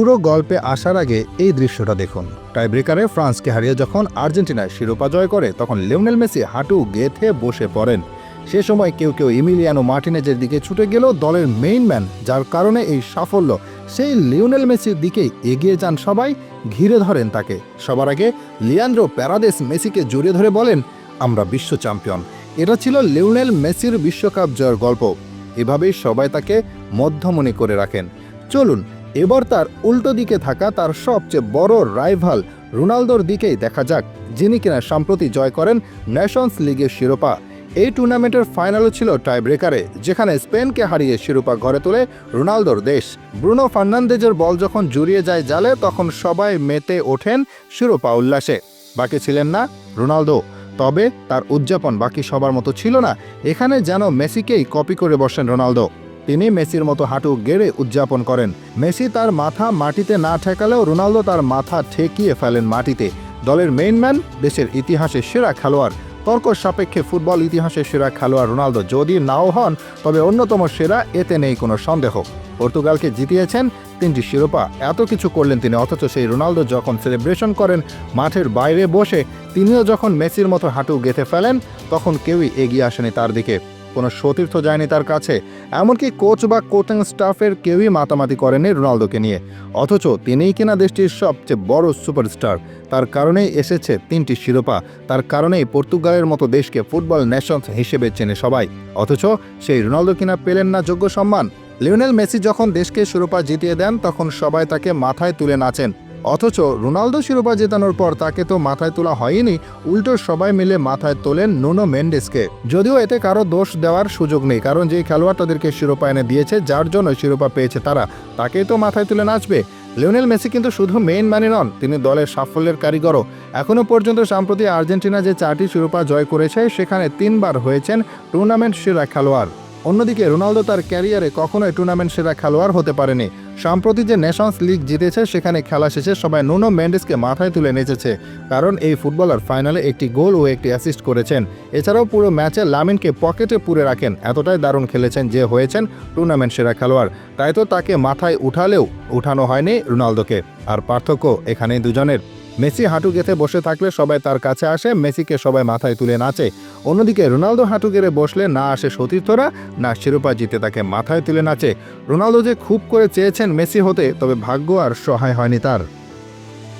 পুরো গল্পে আসার আগে এই দৃশ্যটা দেখুন। টাইব্রেকারে ফ্রান্সকে হারিয়ে যখন আর্জেন্টিনায় শিরোপা জয় করে, তখন লিওনেল মেসি হাঁটু গেথে বসে পড়েন। সে সময় কেউ কেউ ইমিলিয়ানো মার্টিনেজের দিকে ছুটে গেল দলের মেইন ম্যান, যার কারণে এই সাফল্য, সেই লিওনেল মেসির দিকে এগিয়ে যান সবাই, ঘিরে ধরেন তাকে। সবার আগে লিয়ান্দ্রো প্যারাদেস মেসিকে জড়িয়ে ধরে বলেন, আমরা বিশ্ব চ্যাম্পিয়ন। এটা ছিল লিওনেল মেসির বিশ্বকাপ জয়ের গল্প। এভাবেই সবাই তাকে মধ্যমণি করে রাখেন। চলুন এবার তার উল্টো দিকে থাকা তার সবচেয়ে বড় রাইভাল রোনালদোর দিকেই দেখা যাক, যিনি কিনা সম্প্রতি জয় করেন নেশনস লিগের শিরোপা। এই টুর্নামেন্টের ফাইনালও ছিল টাই ব্রেকারে যেখানে স্পেনকে হারিয়ে শিরোপা ঘরে তোলে রোনালদোর দেশ। ব্রুনো ফার্নান্দেজের বল যখন জুড়িয়ে যায় জালে, তখন সবাই মেতে ওঠেন শিরোপা উল্লাসে। বাকি ছিলেন না রোনালদো। তবে তার উদযাপন বাকি সবার মতো ছিল না। এখানে যেন মেসিকেই কপি করে বসেন রোনালদো। তিনি মেসির মতো হাঁটু গেড়ে উদযাপন করেন। মেসি তার মাথা মাটিতে না ঠেকালেও রোনালদো তার মাথা ঠেকিয়ে ফেলেন মাটিতে। দলের মেইন ম্যান, দেশের ইতিহাসে সেরা খেলোয়াড়। তর্ক সাপেক্ষে ফুটবল ইতিহাসের সেরা খেলোয়াড় রোনালদো যদি নাও হন, তবে অন্যতম সেরা এতে নেই কোনো সন্দেহ। পর্তুগালকে জিতিয়েছেন তিনটি শিরোপা। এত কিছু করলেন তিনি, অথচ সেই রোনালদো যখন সেলিব্রেশন করেন, মাঠের বাইরে বসে, তিনিও যখন মেসির মতো হাঁটু গেঁথে ফেলেন, তখন কেউই এগিয়ে আসেনি তার দিকে। কোনো সতীর্থ যায়নি তার কাছে, এমনকি কোচ বা কোচিং স্টাফের কেউই মাতামাতি করেনি রোনালদোকে নিয়ে। অথচ তিনিই কিনা দেশটির সবচেয়ে বড় সুপারস্টার। তার কারণেই এসেছে তিনটি শিরোপা। তার কারণেই পর্তুগালের মতো দেশকে ফুটবল নেশনস হিসেবে চেনে সবাই। অথচ সেই রোনালদো কিনা পেলেন না যোগ্য সম্মান। লিওনেল মেসি যখন দেশকে শিরোপা জিতিয়ে দেন, তখন সবাই তাকে মাথায় তুলে নাচেন। অথচ রোনালদো শিরোপা জেতানোর পর তাকে তো মাথায় তোলা হয়নি। উল্টো সবাই মিলে মাথায় তোলেন নুনো মেন্ডেসকে। যদিও এতে কারও দোষ দেওয়ার সুযোগ নেই, কারণ যে খেলোয়াড় তাদেরকে শিরোপা এনে দিয়েছে, যার জন্য শিরোপা পেয়েছে তারা, তাকেই তো মাথায় তুলে নাচবে। লিওনেল মেসি কিন্তু শুধু মেইন ম্যানই নন, তিনি দলের সাফল্যের কারিগরও। এখনও পর্যন্ত সাম্প্রতি আর্জেন্টিনা যে চারটি শিরোপা জয় করেছে, সেখানে তিনবার হয়েছেন টুর্নামেন্ট সেরা খেলোয়াড়। অন্যদিকে, রোনালদো তার ক্যারিয়ারে কখনোই টুর্নামেন্ট সেরা খেলোয়াড় হতে পারেনি। সম্প্রতি যে নেশনস লিগ জিতেছে, সেখানে খেলা শেষে সবাই নুনো মেন্ডেসকে মাথায় তুলে নেচেছে। কারণ এই ফুটবলার ফাইনালে একটি গোল ও একটি অ্যাসিস্ট করেছেন। এছাড়াও পুরো ম্যাচে লামিনকে পকেটে পুরে রাখেন। এতটাই দারুণ খেলেছেন যে হয়েছেন টুর্নামেন্ট সেরা খেলোয়াড়। তাই তো তাকে মাথায় উঠালেও উঠানো হয়নি রোনালদোকে। আর পার্থক্য এখানেই দুজনের। মেসি হাঁটু গেঁথে বসে থাকলে সবাই তার কাছে আসে, মেসিকে সবাই মাথায় তুলে নাচে। অন্যদিকে রোনালদো হাঁটু গেড়ে বসলে না আসে সতীর্থরা, না শিরোপা জিতে তাকে মাথায় তুলে নাচে। রোনালদো যে খুব করে চেয়েছেন মেসি হতে, তবে ভাগ্য আর সহায় হয়নি তার।